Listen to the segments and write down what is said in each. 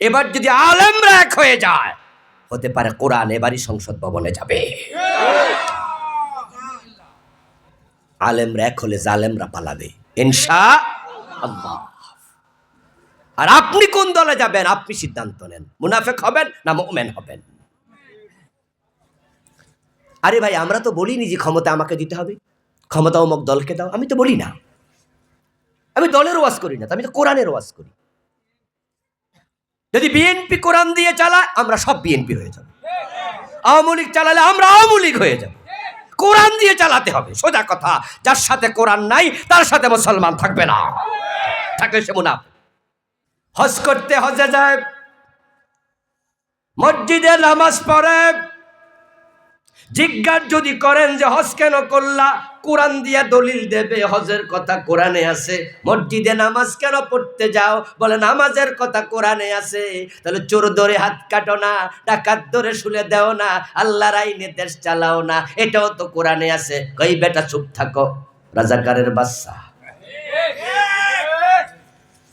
এবার যদি আলেমরা এক হয়ে যায়, হতে পারে কোরআন এবারই সংসদ ভবনে যাবে। আলেমরা এক হলে জালেমরা পালাবে। ইনশা আল্লাহ। আর আপনি কোন দলে যাবেন? আপনি সিদ্ধান্ত নেন। মুনাফেক হবেন না মোমেন হবেন? আরে ভাই, আমরা তো বলিনি যে ক্ষমতা আমাকে দিতে হবে। ক্ষমতা অমক দলকে দাও। আমি তো বলি না। আমি দলের ওয়াজ করি না। আমি তো কোরআনের ওয়াজ করি। যদি বিএনপি কোরআন দিয়ে চালায়, আমরা সব বিএনপি হয়ে যাব। আওয়ামী লীগ চালালে আমরা আওয়ামী লীগ হয়ে যাব। কোরআন দিয়ে চালাতে হবে, সোজা কথা। যার সাথে কোরআন নাই, তার সাথে মুসলমান থাকবে না। থাকে সে মুনাফ হজ করতে হজে যায়, মসজিদে নামাজ পড়ে। জিজ্ঞাসা যদি করেন যে হজ কেন করলা কোরআন দিয়া দলিল দেবে, হজের কথা কোরআনে আছে, মসজিদে নামাজ কেন পড়তে যাও? বলে, নামাজের কথা কোরআনে আছে। তাহলে চোর ধরে হাত কাটো না, ডাকাত ধরে শুলে দেও না, আল্লাহর আইনে দেশ চালাও না, এটাও তো কোরআনে আছে। কই বেটা, চুপ থাকো। রাজাকারের বাচ্চা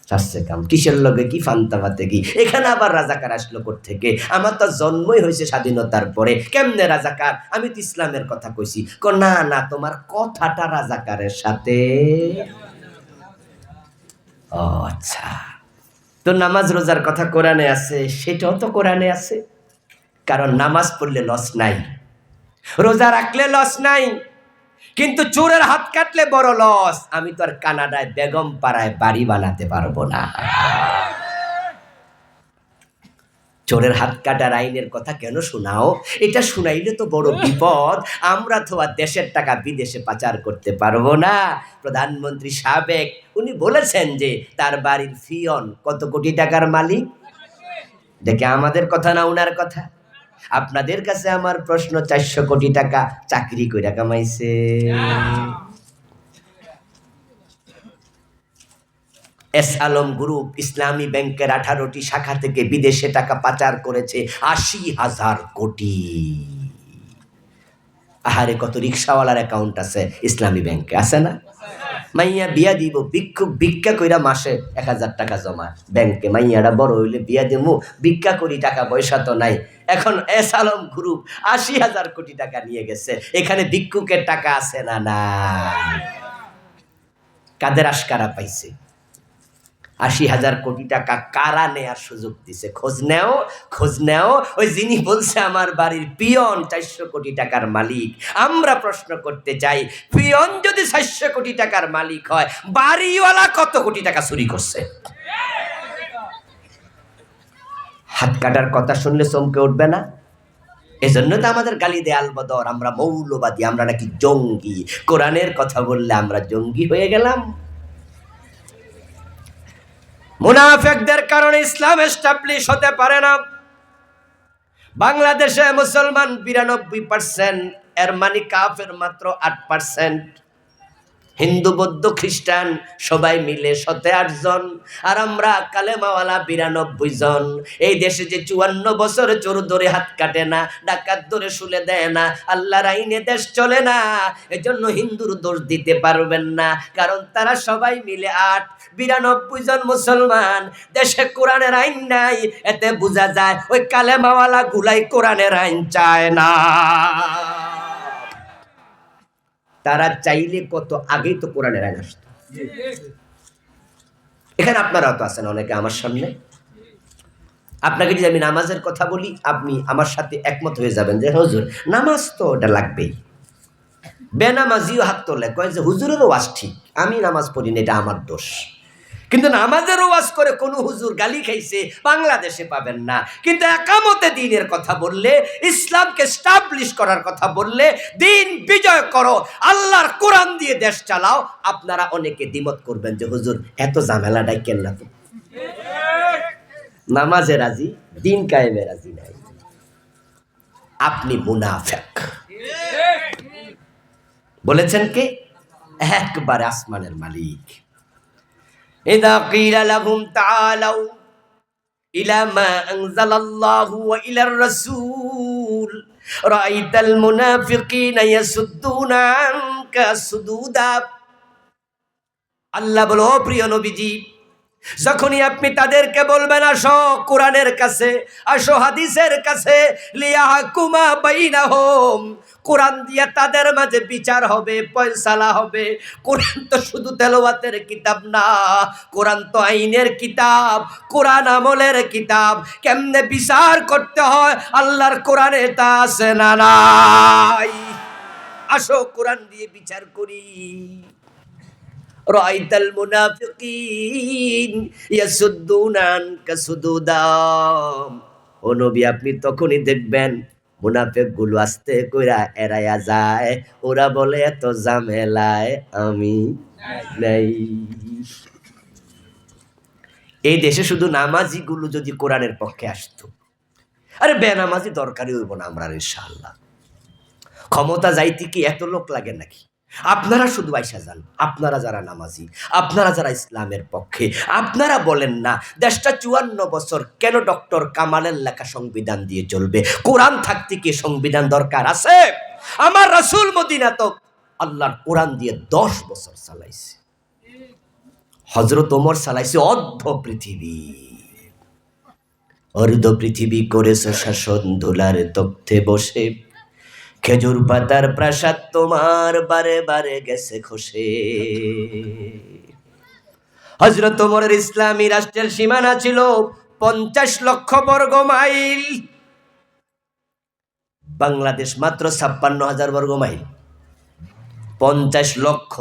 শাস্ত্রে কাম কিসের লগে কি ফান্তা পাতে কি? এখানে আবার রাজাকার আসলো থেকে আমার তো জন্মই হয়েছে স্বাধীনতার পরে। কেমনে রাজাকার? আমি তো ইসলামের কথা কইছি। ক না না, তোমার কথাটা রাজাকারের সাথে। আচ্ছা। তো নামাজ রোজার কথা কোরআনে আছে? সেটাও তো কোরআনে আছে। কারণ নামাজ পড়লে লস নাই। রোজা রাখলে লস নাই। কিন্তু চোরের হাত কাটলে বড় লস আমি তো আর কানাডায় বেগম পাড়ায় বাড়ি বানাতে পারব না। চোরের হাত কাটার আইনের কথা কেন শোনাও? এটা শুনাইলে তো বড় বিপদ। আমরা তো আর দেশের টাকা বিদেশে পাচার করতে পারব না। প্রধানমন্ত্রী সাবেক, উনি বলেছেন যে তার বাড়ির ফিয়ন কত কোটি টাকার মালিক? দেখে আমাদের কথা না উনার কথা? আপনাদের কাছে আমার প্রশ্ন, চারশো কোটি টাকা চাকরি করে কামাইছে। এস আলম গ্রুপ ইসলামী ব্যাংকের আঠারোটি শাখা থেকে বিদেশে টাকা পাচার করেছে আশি হাজার কোটি। আহারে, কত রিক্সাওয়ালার অ্যাকাউন্ট আছে ইসলামী ব্যাংকে, আছে না? মাইয়া বিয়া দিব ভিক্ষুক ভিক্ষা কইরা মাসে এক হাজার টাকা জমা। ব্যাংকে মাইয়াটা বড় হইলে বিয়া দিমু, ভিক্ষা করি টাকা পয়সা তো নাই। এখন এস আলম গ্রুপ আশি হাজার কোটি টাকা নিয়ে গেছে। এখানে ভিক্ষুকের টাকা আছে না না কাদের আশকারা পাইছে? আশি হাজার কোটি টাকা কারা নেয়ার সুযোগ দিছে? খোঁজ নেও খোঁজ নেও। ওই যিনি বলছে, আমার বাড়ির পিয়ন চারশো কোটি টাকার মালিক। আমরা প্রশ্ন করতে চাই, পিয়ন যদি চারশো কোটি টাকার মালিক হয়, বাড়িওয়ালা কত কোটি টাকা চুরি করছে? হাত কাটার কথা শুনলে চমকে উঠবে না? এজন্য তো আমাদের গালি দেয় আলবদর, আমরা মৌলবাদী, আমরা নাকি জঙ্গি। কোরআনের কথা বললে আমরা জঙ্গি হয়ে গেলাম। মুনাফেকদের কারণে ইসলাম এস্টাবলিশ হতে পারে না। বাংলাদেশে মুসলমান বিরানব্বই পার্সেন্ট এর মানে কাফের মাত্র আট পার্সেন্ট হিন্দু, বৌদ্ধ, খ্রিস্টান, সবাই মিলে সতে জন। আর আমরা কালেমাওয়ালা বিরানব্বই জন। এই দেশে যে চুয়ান্ন বছর চোর ধরে হাত কাটে না, ডাকাত ধরে শুলে দেয় না, আল্লাহর আইনে দেশ চলে না, এজন্য হিন্দুর দোষ দিতে পারবেন না, কারণ তারা সবাই মিলে আট। বিরানব্বই জন মুসলমান, দেশে কোরআনের আইন নাই, এতে বোঝা যায় ওই কালেমাওয়ালা গুলাই কোরআনের আইন চায় না। তারা চাইলে কত আগেই তো কোরআনের আইন আসত। এখানে আপনারাও তো আছেন অনেকে আমার সামনে। আপনাকে যদি আমি নামাজের কথা বলি, আপনি আমার সাথে একমত হয়ে যাবেন যে, হুজুর, নামাজ তো ওটা লাগবেই। বেনামাজিও হাত তোলে, কয় যে, হুজুরেরও ওয়াজ ঠিক। আমি নামাজ পড়িনি এটা আমার দোষ। কিন্তু নামাজের ওয়াজ করে কোনো হুজুর গালি খাইছে, বাংলাদেশে পাবেন না। কিন্তু একামতে দিনের কথা বললে, ইসলামকে স্টাবলিশ করার কথা বললে, দিন বিজয় করো, আল্লাহর কোরআন দিয়ে দেশ চালাও, আপনারা অনেকে দ্বিমত করবেন যে, হুজুর, এত ঝামেলা ডাইকেন না নামাজে রাজি, দিন কায়েমে রাজি নাই। আপনি মুনাফেক। বলেছেন কে? একবারে আসমানের মালিক। إذا قيل لهم تعالوا إلى ما أنزل الله وإلى الرسول رأيت المنافقين يسدون عنك سدودا আল্লাহ বলো "ও প্রিয় নবীজি যখনই আপনি তাদেরকে বলবেন, আসো কোরআনের কাছে, আসো হাদিসের কাছে, লিয়াহকুমা বাইনাহুম। কোরআন দিয়ে তাদের মাঝে বিচার হবে পয়সালা হবে। কোরআন তো শুধু তেলাওয়াতের কিতাব না, কোরআন তো আইনের কিতাব, কোরআন আমলের কিতাব। কেমনে বিচার করতে হয়, আল্লাহর কোরআনে তা আছে না আসো কোরআন দিয়ে বিচার করি। ও নবী, আপনি তখনই দেখবেন মুনাফেকগুলো আস্তে কইরা এড়াইয়া যায়। ওরা বলে, এত জামেলায় আমি নাই। এই দেশে শুধু নামাজি গুলো যদি কোরআনের পক্ষে আসতো, আরে বেনামাজি দরকারই হইব না আমরা ইনশাল্লাহ ক্ষমতা যাইতে কি এত লোক লাগে নাকি? আপনারা শুধু আইসা যান, আপনারা যারা নামাজি, আপনারা যারা ইসলামের পক্ষে, আপনারা বলেন না, দেশটা চুয়ান্ন বছর কেন ডক্টর কামালের লেখা সংবিধান দিয়ে চলবে? কোরআন থাকতে কি সংবিধান দরকার আছে? আমার রসুল মদিনা তো আল্লাহর কোরআন দিয়ে দশ বছর চালাইছে। হজরত ওমর চালাইছে অর্ধ পৃথিবী। অর্ধ পৃথিবী করেছে শাসন ধুলার তথ্যে বসে। খেজুর পাতার প্রাসাদ তোমার বারে বারে গেছে খসে। হজরত ওমরের ইসলামী রাষ্ট্রের সীমানা ছিল পঞ্চাশ লক্ষ বর্গ মাইল। বাংলাদেশ মাত্র ছাপ্পান্ন হাজার বর্গ মাইল। পঞ্চাশ লক্ষ।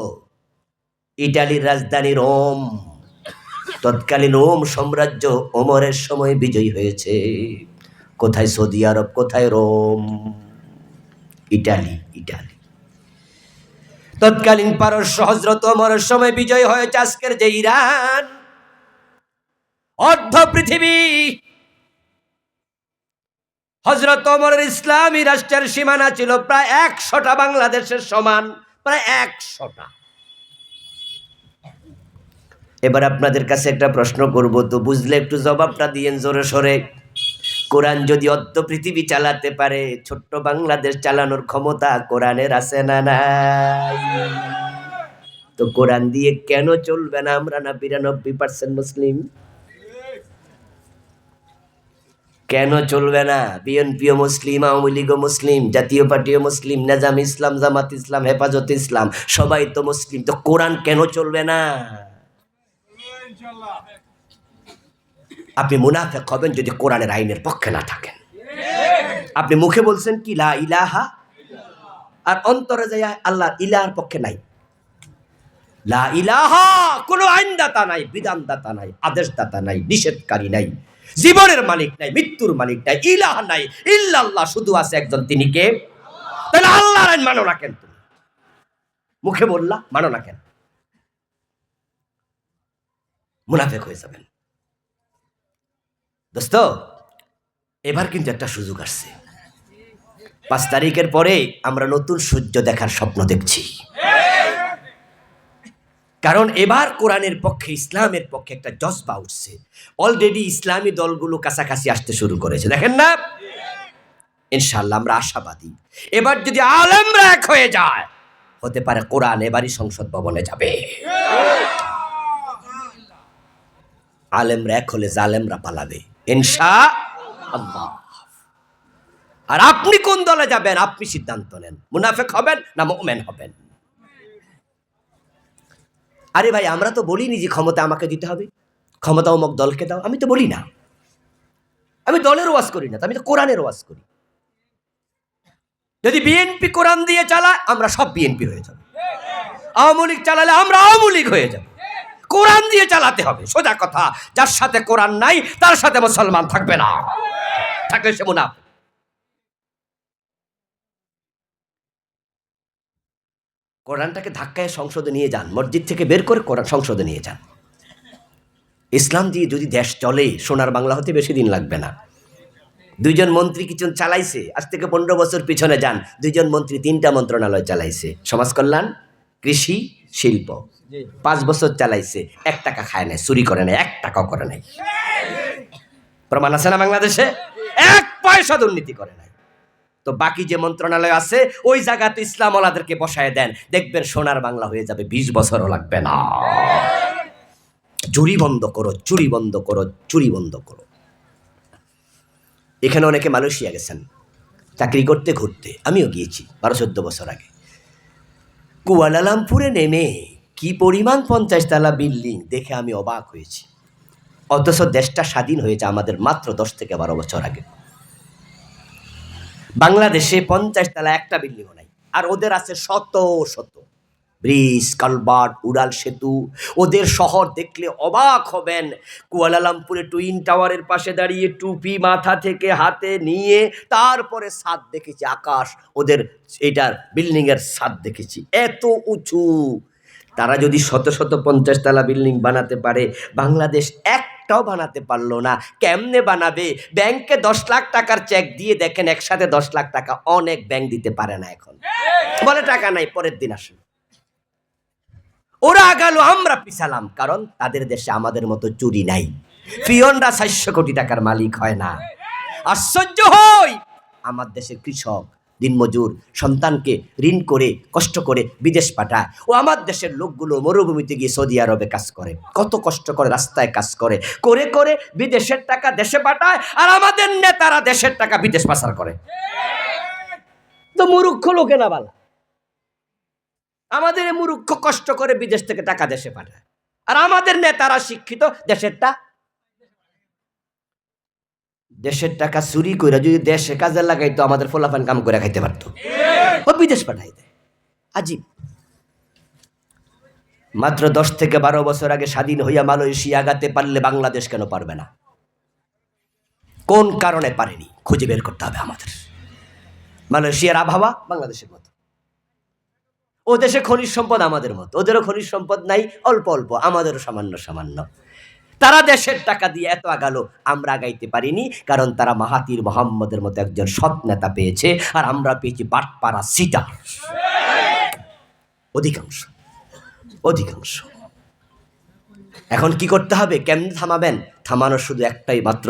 ইটালির রাজধানী রোম। তৎকালীন রোম সাম্রাজ্য ওমরের সময় বিজয়ী হয়েছে। কোথায় সৌদি আরব, কোথায় রোম? Italy Italy. তৎকালীন পারস্য হজরত ওমরের সময় বিজয় হয়েছে আজকের যে ইরান। অর্ধ পৃথিবী। হজরত ওমরের ইসলামী রাষ্ট্রের সীমানা ছিল প্রায় একশোটা, বাংলাদেশের সমান প্রায় একশোটা। এবার আপনাদের কাছে একটা প্রশ্ন করব, তো বুঝলে একটু জবাবটা দিয়েন জোরে সরে। কোরআন যদি অর্ধ পৃথিবী চালাতে পারে, ছোট্ট বাংলাদেশ চালানোর ক্ষমতা কোরআনের আছে না তো কোরআন দিয়ে কেন চলবে না আমরা না বিরানব্বই পার্সেন্ট মুসলিম? কেন চলবে না? বিএনপিও মুসলিম, আওয়ামী লীগও মুসলিম, জাতীয় পার্টিও মুসলিম, নেজাম ইসলাম, জামাত ইসলাম, হেফাজত ইসলাম, সবাই তো মুসলিম। তো কোরআন কেন চলবে না? আপনি মুনাফেক হবেন যদি কোরআনের আইনের পক্ষে না থাকেন। আপনি মুখে বলছেন কি, লা ইলাহা? আর অন্তরে যায় আল্লাহ ইলাহার পক্ষে নাই। লা ইলাহা, কোনো আইনদাতা নাই, বিধানদাতা নাই, আদেশদাতা নাই, নিষেধকারী নাই, জীবনের মালিক নাই, মৃত্যুর মালিক নাই, ইলাহা নাই, ইল্লাল্লাহ শুধু আছে একজন, তিনি কে? তাহলে আল্লাহর আইন মানো না কেন তুমি? মুখে বললা, মানো না কেন? মুনাফেক হয়ে যাবেন। দোস্ত, এবার কিন্তু একটা সুযোগ আসছে। পাঁচ তারিখের পরে আমরা নতুন সূর্য দেখার স্বপ্ন দেখছি। কারণ এবার কোরআনের পক্ষে, ইসলামের পক্ষে একটা জজবা উঠছে। অলরেডি ইসলামী দলগুলো কাছাকাছি আসতে শুরু করেছে। দেখেন না? ইনশাল্লাহ আমরা আশাবাদী। এবার যদি আলেমরা এক হয়ে যায়, হতে পারে কোরআন এবারই সংসদ ভবনে যাবে। আলেমরা এক হলে জালেমরা পালাবে। ইনশা আল্লাহ আর আপনি কোন দলে যাবেন? আপনি সিদ্ধান্ত নেন। মুনাফেক হবেন না মোমেন হবেন? আরে ভাই, আমরা তো বলিনি যে ক্ষমতা আমাকে দিতে হবে। ক্ষমতা অমক দলকে দাও। আমি তো বলি না। আমি দলের ওয়াজ করি না আমি তো কোরআনের ওয়াজ করি। যদি বিএনপি কোরআন দিয়ে চালায়, আমরা সব বিএনপি হয়ে যাব। আওয়ামী লীগ চালালে আমরা আওয়ামী লীগ হয়ে যাব। কোরআন দিয়ে চালাতে হবে। সোজা কথা, যার সাথে কোরআন নাই, তার সাথে মুসলমান থাকবে না। থাকলে সে মুনাফ কোরআনটাকে ধাক্কায় সংসদে নিয়ে যান, মসজিদ থেকে বের করে কোরআন সংসদে নিয়ে যান। ইসলাম দিয়ে যদি দেশ চলে, সোনার বাংলা হতে বেশি দিন লাগবে না। দুইজন মন্ত্রী কিছু চালাইছে? আজ থেকে পনেরো বছর পিছনে যান। দুইজন মন্ত্রী তিনটা মন্ত্রণালয় চালাইছে। সমাজ কল্যাণ, কৃষি, শিল্প। পাঁচ বছর চালাইছে, এক টাকা খায় নাই, চুরি করে নাই, এক টাকাও করে নাই। প্রমাণ আছে না বাংলাদেশে? এক পয়সা দুর্নীতি করে নাই। তো বাকি যে মন্ত্রণালয় আছে, ওই জায়গাতে ইসলাম ওলাদেরকে বসায় দেন। দেখবেন সোনার বাংলা হয়ে যাবে, বিশ বছরও লাগবে না। চুরি বন্ধ করো, চুরি বন্ধ করো, চুরি বন্ধ করো। এখানে অনেকে মালয়েশিয়া গেছেন, চাকরি করতে ঘুরতে। আমিও গিয়েছি, বারো চোদ্দ বছর আগে। কুয়ালালামপুরে নেমে কি পরিমাণ পঞ্চাশ তালা বিল্ডিং দেখে আমি অবাক হয়েছি। অথচ দেশটা স্বাধীন হয়েছে আমাদের মাত্র দশ থেকে বারো বছর আগে। বাংলাদেশে পঞ্চাশ তালা একটা বিল্ডিংও নাই, আর ওদের আছে শত শত। ব্রিজ, কালবার্ট, উড়াল সেতু, ওদের শহর দেখলে অবাক হবেন। কুয়ালালামপুরে টুইন টাওয়ারের পাশে দাঁড়িয়ে টুপি মাথা থেকে হাতে নিয়ে তারপরে ছাদ দেখেছি, আকাশ, ওদের এটার বিল্ডিংয়ের ছাদ দেখেছি। এত উঁচু তারা যদি শত শত পঞ্চাশ তলা বিল্ডিং বানাতে পারে, বাংলাদেশ একটাও বানাতে পারল না। কেমনে বানাবে? ব্যাংকে দশ লাখ টাকার চেক দিয়ে দেখেন একসাথে দশ লাখ টাকা অনেক ব্যাংক দিতে পারে না এখন। বলে টাকা নাই, পরের দিন আসুন। ওরা আগালো, আমরা পিছালাম, কারণ তাদের দেশে আমাদের মতো চুরি নাই। ফিয়নরা চারশো কোটি টাকার মালিক হয় না। আশ্চর্য হই! আমার দেশের কৃষক দিনমজুর, সন্তানকে ঋণ করে, কষ্ট করে বিদেশ পাঠায়। ও আমার দেশের লোকগুলো মরুভূমিতে গিয়ে সৌদি আরবে কাজ করে। কত কষ্ট করে রাস্তায় কাজ করে। করে করে বিদেশের টাকা দেশে পাঠায় আর আমাদের নেতারা দেশের টাকা বিদেশ পাচার করে। তো মুরুক্ষ লোকে না বালা? আমাদের মুরুক্ষ কষ্ট করে বিদেশ থেকে টাকা দেশে পাঠায়। আর আমাদের নেতারা শিক্ষিত দেশেরটা দেশের টাকা চুরি করে যদি দেশে কাজে লাগাইতো, আমাদের ফলাফান কাম করে খাইতে পারতো। ও বিদেশ পাঠাই আজীব মাত্র দশ থেকে বারো বছর আগে স্বাধীন হইয়া মালয়েশিয়া আগাতে পারলে বাংলাদেশ কেন পারবে না? কোন কারণে পারেনি? খুঁজে বের করতে হবে আমাদের। মালয়েশিয়ার আবহাওয়া বাংলাদেশের মতো। ও দেশে খনিজ সম্পদ আমাদের মতো। ওদেরও খনিজ সম্পদ নাই, অল্প অল্প, আমাদেরও সামান্য সামান্য। তারা দেশের টাকা দিয়ে এত আগালো, আমরা আগাইতে পারিনি, কারণ তারা মাহাতির মোহাম্মদের মতো একজন সৎ নেতা পেয়েছে, আর আমরা পেয়েছি বাটপাড়া সিটা অধিকাংশ অধিকাংশ। এখন কি করতে হবে? কেমনে থামাবেন? থামানোর শুধু একটাই মাত্র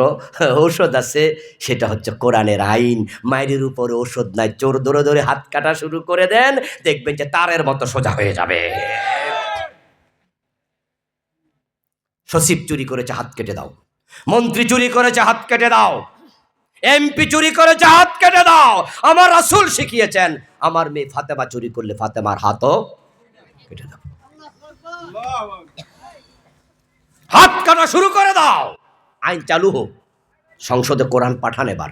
ঔষধ আছে, সেটা হচ্ছে কোরআনের আইন। মায়ের উপরে ঔষধ নাই, চোর ধরে ধরে হাত কাটা শুরু করে দেন, দেখবেন যে তারের মতো সোজা হয়ে যাবে। সচিব চুরি করেছে, হাত কেটে দাও। মন্ত্রী চুরি করেছে, হাত কেটে দাও। এমপি চুরি করেছে, হাত কেটে দাও। আমার রাসূল শিখিয়েছেন, আমার মেয়ে ফাতেমা চুরি করলে ফাতেমার হাতও কেটে দাও। হাত কাটা শুরু করে দাও। আইন চালু হোক। সংসদে কোরআন পাঠান এবার।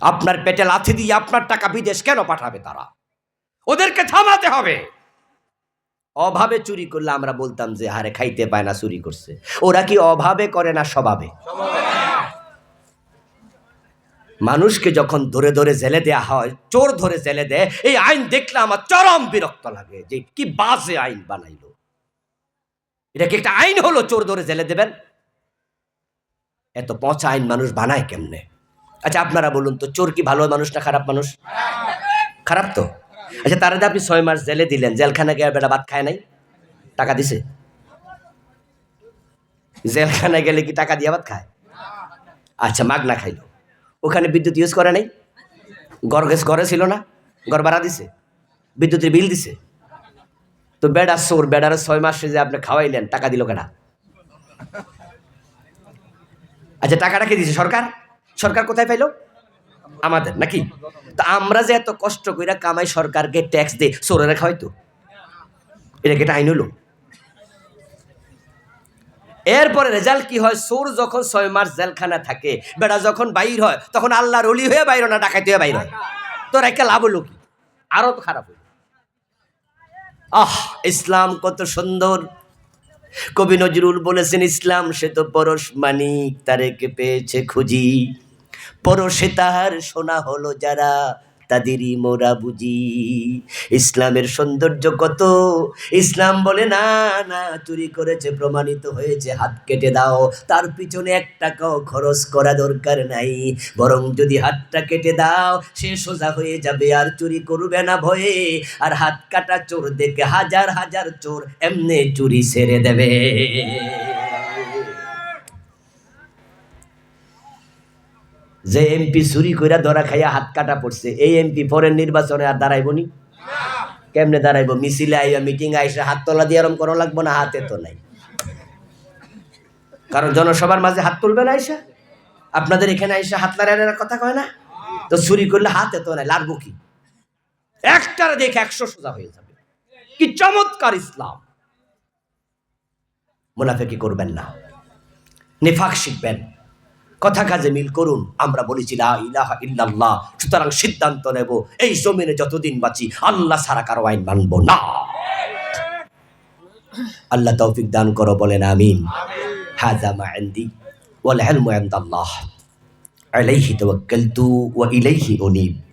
আপনার পেটে লাথি দিয়ে আপনার টাকা বিদেশ কেন পাঠাবে তারা? ওদেরকে থামাতে হবে। অভাবে চুরি করলে আমরা বলতাম যে হারে খাইতে পায় না, চুরি করছে। ওরা কি অভাবে করে না স্বভাবে? মানুষকে যখন ধরে ধরে জেলে দেয়া হয়, চোর ধরে জেলে দেয়, এই আইন দেখলে আমার চরম বিরক্ত লাগে যে, কি বাজে আইন বানাইলো। এটা কি একটা আইন হলো চোর ধরে জেলে দেবেন? এত পচা আইন মানুষ বানায় কেমনে? আচ্ছা আপনারা বলুন তো, চোর কি ভালো মানুষ না খারাপ মানুষ? খারাপ তো? আচ্ছা তারা আপনি ছয় মাস জেলে দিলেন, জেলখানা গিয়ে বেটা ভাত খায় নাই? টাকা দিছে? জেলখানায় গেলে কি টাকা দিয়ে ভাত খায়? আচ্ছা মাগনা খাইলো। ওখানে বিদ্যুৎ ইউজ করে নাই? গড় ঘরে ছিল না? ঘর ভাড়া দিছে? বিদ্যুতের বিল দিছে? তো বেড়া সোর বেড়ার ছয় মাসে যে আপনি খাওয়াইলেন, টাকা দিল কেনা আচ্ছা টাকাটা কে দিছে? সরকার? সরকার কোথায় পাইলো? আমাদের নাকি? তা আমরা যে এত কষ্ট কইরা কামাই সরকারকে ট্যাক্স দে সোরেরা খাওয়াইতো এটা কি আইন হলো এরপরে রেজাল্ট কি হয়? সোর যখন ছয় মাস জেলখানা থাকে, বেড়া যখন বাইর হয়, তখন আল্লাহর অলি হয়ে বাইর না ডাকাইতে হয়ে বাইর হয়? তোর একটা লাভ হলো কি? আরও তো খারাপ হলো আহ, ইসলাম কত সুন্দর। কবি নজরুল বলেছেন, ইসলাম সে তো পরশ মানিক, তারেকে পেয়েছে খুঁজি। পরশে তাহার শোনা হলো যারা, তাদেরই মোরা বুঝি। ইসলামের সৌন্দর্য কত? ইসলাম বলে, না না, চুরি করেছে, প্রমাণিত হয়েছে, হাত কেটে দাও। তার পিছনে এক টাকাও খরচ করা দরকার নাই। বরং যদি হাতটা কেটে দাও, সে সোজা হয়ে যাবে, আর চুরি করবে না ভয়ে। আর হাত কাটা চোর দেখে হাজার হাজার চোর এমনি চুরি ছেড়ে দেবে। যে এমপি চুরি কইরা ধরা খাইয়া হাত কাটা পড়ছে, এই এমপি পরের নির্বাচনে আর দাঁড়াইব নি কেমনে দাঁড়াইব? মিছিলে আইয়া মিটিং আইসা হাত তোলা দিয়ে আরম করা লাগবো না হাতে তো নাই? কারণ জনসভার মাঝে হাত তুলবে না আইসা? আপনাদের এখানে আইসা হাত লাগানোর কথা কয় না? তো চুরি করলে হাত এত নাই লাগবো কি? একটার দেখে একশো সোজা হয়ে যাবে। কি চমৎকার ইসলাম! মুনাফেকি করবেন না। নিফাক শিখবেন। কথা কাজে মিল করুন। আমরা বলেছি, লা ইলাহা ইল্লাল্লাহ। সুতরাং সিদ্ধান্ত নেব, এই জমিনে যতদিন বাঁচি, আল্লাহ ছাড়া কারও আইন মানব না। আল্লাহ তৌফিক দান করো, বলেন আমিন। হাজা মা আন্দি ওয়াল ইলমু ইনদাল্লাহ। আলাইহি তাওয়াক্কালতু ওয়া ইলাইহি উনীব।